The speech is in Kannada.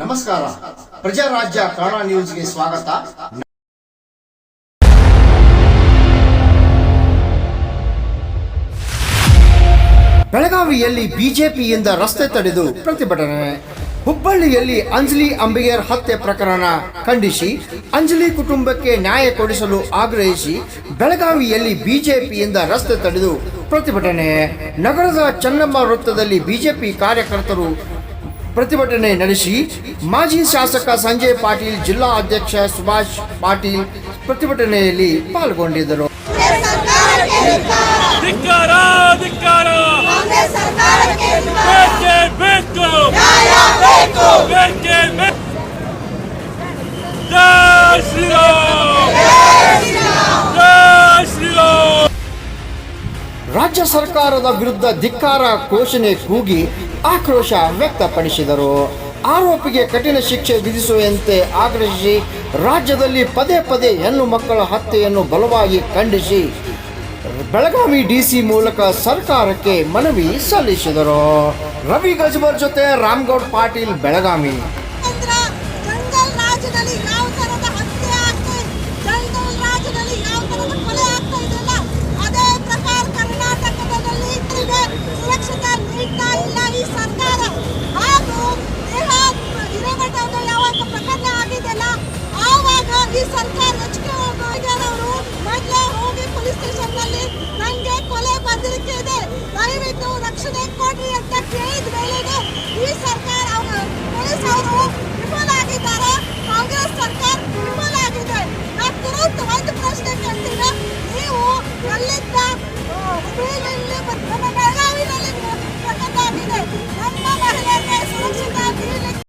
ನಮಸ್ಕಾರ. ಪ್ರಜಾರಾಜ್ಯ ಕನ್ನಡ ನ್ಯೂಸ್ಗೆ ಸ್ವಾಗತ. ಬೆಳಗಾವಿಯಲ್ಲಿ ಬಿಜೆಪಿಯಿಂದ ರಸ್ತೆ ತಡೆದು ಪ್ರತಿಭಟನೆ. ಹುಬ್ಬಳ್ಳಿಯಲ್ಲಿ ಅಂಜಲಿ ಅಂಬಿಗೇರ್ ಹತ್ಯೆ ಪ್ರಕರಣ ಖಂಡಿಸಿ, ಅಂಜಲಿ ಕುಟುಂಬಕ್ಕೆ ನ್ಯಾಯ ಕೊಡಿಸಲು ಆಗ್ರಹಿಸಿ ಬೆಳಗಾವಿಯಲ್ಲಿ ಬಿಜೆಪಿಯಿಂದ ರಸ್ತೆ ತಡೆದು ಪ್ರತಿಭಟನೆ. ನಗರದ ಚನ್ನಮ್ಮ ವೃತ್ತದಲ್ಲಿ ಬಿಜೆಪಿ ಕಾರ್ಯಕರ್ತರು ಪ್ರತಿಭಟನೆ ನಡೆಸಿ, ಮಾಜಿ ಶಾಸಕ ಸಂಜಯ್ ಪಾಟೀಲ್, ಜಿಲ್ಲಾ ಅಧ್ಯಕ್ಷ ಸುಭಾಷ್ ಪಾಟೀಲ್ ಪ್ರತಿಭಟನೆಯಲ್ಲಿ ಪಾಲ್ಗೊಂಡಿದ್ದರು. ರಾಜ್ಯ ಸರ್ಕಾರದ ವಿರುದ್ಧ ಧಿಕ್ಕಾರ ಘೋಷಣೆ ಕೂಗಿ ಆಕ್ರೋಶ ವ್ಯಕ್ತಪಡಿಸಿದರು. ಆರೋಪಿಗೆ ಕಠಿಣ ಶಿಕ್ಷೆ ವಿಧಿಸುವಂತೆ ಆಗ್ರಹಿಸಿ ರಾಜ್ಯದಲ್ಲಿ ಪದೇ ಪದೇ ಹೆಣ್ಣು ಮಕ್ಕಳ ಹತ್ಯೆಯನ್ನು ಬಲವಾಗಿ ಖಂಡಿಸಿ ಬೆಳಗಾವಿ ಡಿಸಿ ಮೂಲಕ ಸರ್ಕಾರಕ್ಕೆ ಮನವಿ ಸಲ್ಲಿಸಿದರು. ರವಿ ಗಜ್ಬರ್ ಜೊತೆ ರಾಮ್ಗೌಡ್ ಪಾಟೀಲ್, ಬೆಳಗಾವಿ. Sudah?